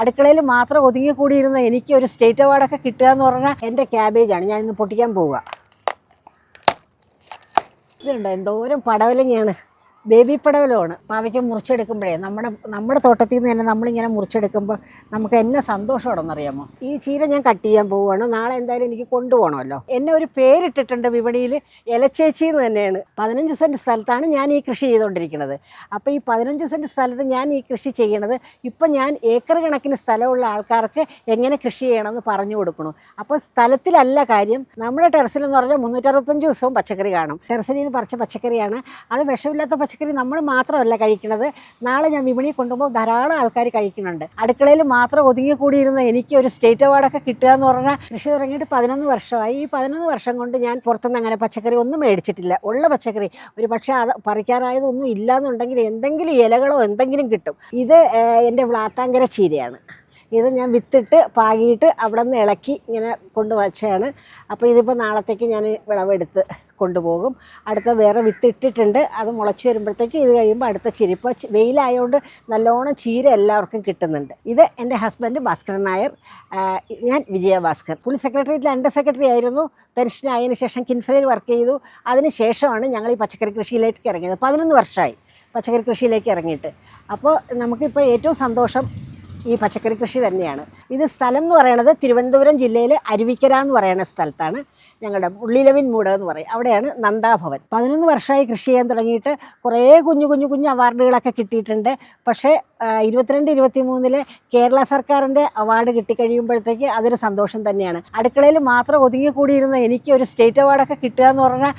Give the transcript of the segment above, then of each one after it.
അടുക്കളയിൽ മാത്രം ഒതുങ്ങിക്കൂടിയിരുന്ന എനിക്ക് ഒരു സ്റ്റേറ്റ് അവാർഡൊക്കെ കിട്ടുക എന്ന് പറഞ്ഞാൽ എന്റെ ക്യാബേജാണ്. ഞാൻ ഇന്ന് പൊട്ടിക്കാൻ പോവുക. ഇതുണ്ടോ? എന്തോരം പടവലങ്ങയാണ്. ബേബി പടവലമാണ് പാവയ്ക്ക് മുറിച്ചെടുക്കുമ്പോഴേ നമ്മുടെ നമ്മുടെ തോട്ടത്തിൽ നിന്ന് തന്നെ നമ്മളിങ്ങനെ മുറിച്ചെടുക്കുമ്പോൾ നമുക്ക് എന്നെ സന്തോഷമാണെന്നറിയാമോ? ഈ ചീര ഞാൻ കട്ട് ചെയ്യാൻ പോവുകയാണ് നാളെ എന്തായാലും എനിക്ക് കൊണ്ടുപോകണമല്ലോ. എന്നെ ഒരു പേരിട്ടിട്ടുണ്ട് വിപണിയിൽ ഇലച്ചേച്ചി എന്ന് തന്നെയാണ്. പതിനഞ്ച് സെന്റ് സ്ഥലത്താണ് ഞാൻ ഈ കൃഷി ചെയ്തുകൊണ്ടിരിക്കുന്നത്. അപ്പോൾ ഈ പതിനഞ്ച് സെന്റ് സ്ഥലത്ത് ഞാൻ ഈ കൃഷി ചെയ്യണത് ഇപ്പം ഞാൻ ഏക്കർ കണക്കിന് സ്ഥലമുള്ള ആൾക്കാർക്ക് എങ്ങനെ കൃഷി ചെയ്യണമെന്ന് പറഞ്ഞു കൊടുക്കണു. അപ്പോൾ സ്ഥലത്തിലല്ല കാര്യം. നമ്മുടെ ടെറസിലെന്ന് പറഞ്ഞാൽ മുന്നൂറ്ററുപത്തഞ്ച് ദിവസവും പച്ചക്കറി കാണും. ടെറസിൽ നിന്ന് പറിച്ച പച്ചക്കറിയാണ്. അത് വിഷമില്ലാത്ത പച്ചക്കറി നമ്മൾ മാത്രമല്ല കഴിക്കുന്നത്. നാളെ ഞാൻ വിപണിയിൽ കൊണ്ടുപോകുമ്പോൾ ധാരാളം ആൾക്കാർ കഴിക്കുന്നുണ്ട്. അടുക്കളയിൽ മാത്രം ഒതുങ്ങിക്കൂടിയിരുന്ന എനിക്ക് ഒരു സ്റ്റേറ്റ് അവാർഡൊക്കെ കിട്ടുക എന്ന് പറഞ്ഞാൽ കൃഷി തുടങ്ങിയിട്ട് പതിനൊന്ന് വർഷമായി. ഈ പതിനൊന്ന് വർഷം കൊണ്ട് ഞാൻ പുറത്തുനിന്ന് അങ്ങനെ പച്ചക്കറി ഒന്നും മേടിച്ചിട്ടില്ല. ഉള്ള പച്ചക്കറി ഒരു പക്ഷേ അത് പറിക്കാറായതൊന്നും ഇല്ലാന്നുണ്ടെങ്കിൽ എന്തെങ്കിലും ഇലകളോ എന്തെങ്കിലും കിട്ടും. ഇത് എന്റെ വ്ളാത്താങ്കര ചീരയാണ്. ഇത് ഞാൻ വിത്തിട്ട് പാകിയിട്ട് അവിടെ നിന്ന് ഇളക്കി ഇങ്ങനെ കൊണ്ടുവച്ചാണ് അപ്പോൾ ഇതിപ്പോൾ നാളത്തേക്ക് ഞാൻ വിളവെടുത്ത് കൊണ്ടുപോകും. അടുത്ത വേറെ വിത്തിട്ടിട്ടുണ്ട്. അത് മുളച്ച് വരുമ്പോഴത്തേക്ക് ഇത് കഴിയുമ്പോൾ അടുത്ത ചീര ഇപ്പോൾ വെയിലായതുകൊണ്ട് നല്ലോണം ചീര എല്ലാവർക്കും കിട്ടുന്നുണ്ട്. ഇത് എന്റെ ഹസ്ബൻഡ് ഭാസ്കരൻ നായർ. ഞാൻ വിജയ ഭാസ്കർ. പുള്ളി സെക്രട്ടേറിയറ്റിൽ അണ്ടർ സെക്രട്ടറി ആയിരുന്നു. പെൻഷൻ ആയതിനു ശേഷം കിൻഫ്രയിൽ വർക്ക് ചെയ്തു. അതിന് ശേഷമാണ് ഞങ്ങൾ ഈ പച്ചക്കറി കൃഷിയിലേക്ക് ഇറങ്ങിയത്. പതിനൊന്ന് വർഷമായി പച്ചക്കറി കൃഷിയിലേക്ക് ഇറങ്ങിയിട്ട്. അപ്പോൾ നമുക്കിപ്പോൾ ഏറ്റവും സന്തോഷം ഈ പച്ചക്കറി കൃഷി തന്നെയാണ്. ഇത് സ്ഥലം എന്ന് പറയണത് തിരുവനന്തപുരം ജില്ലയിലെ അരുവിക്കര എന്ന് പറയുന്ന സ്ഥലത്താണ്. ഞങ്ങളുടെ ഉള്ളിലവിൻ മൂട് എന്ന് പറയും. അവിടെയാണ് നന്ദാഭവൻ പതിനൊന്ന് വർഷമായി കൃഷി ചെയ്യാൻ തുടങ്ങിയിട്ട് കുറേ കുഞ്ഞു കുഞ്ഞു കുഞ്ഞു അവാർഡുകളൊക്കെ കിട്ടിയിട്ടുണ്ട്. പക്ഷേ ഇരുപത്തിരണ്ട് ഇരുപത്തി മൂന്നിൽ കേരള സർക്കാരിന്റെ അവാർഡ് കിട്ടിക്കഴിയുമ്പോഴത്തേക്ക് അതൊരു സന്തോഷം തന്നെയാണ്. അടുക്കളയിൽ മാത്രം ഒതുങ്ങിക്കൂടിയിരുന്ന എനിക്ക് ഒരു സ്റ്റേറ്റ് അവാർഡൊക്കെ കിട്ടുക എന്ന് പറഞ്ഞാൽ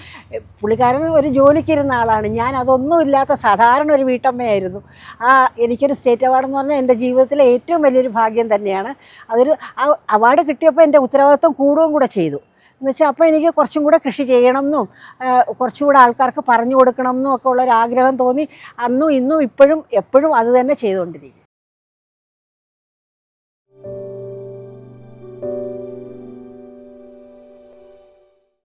പുള്ളിക്കാരൻ ഒരു ജോലിക്കിരുന്ന ആളാണ്. ഞാൻ അതൊന്നും ഇല്ലാത്ത സാധാരണ ഒരു വീട്ടമ്മയായിരുന്നു. ആ എനിക്കൊരു സ്റ്റേറ്റ് അവാർഡെന്ന് പറഞ്ഞാൽ എന്റെ ജീവിതത്തിലെ ഏറ്റവും വലിയൊരു ഭാഗ്യം തന്നെയാണ്. അതൊരു ആ അവാർഡ് കിട്ടിയപ്പോൾ എന്റെ ഉത്തരവാദിത്വം കൂടുകയും കൂടെ ചെയ്തു. എന്നുവെച്ചാൽ അപ്പോൾ എനിക്ക് കുറച്ചും കൂടെ കൃഷി ചെയ്യണം എന്നും കുറച്ചും കൂടെ ആൾക്കാർക്ക് പറഞ്ഞു കൊടുക്കണം എന്നും ഒക്കെ ഉള്ളൊരു ആഗ്രഹം തോന്നി. അന്നും ഇന്നും ഇപ്പോഴും എപ്പോഴും അത് തന്നെ ചെയ്തുകൊണ്ടിരിക്കും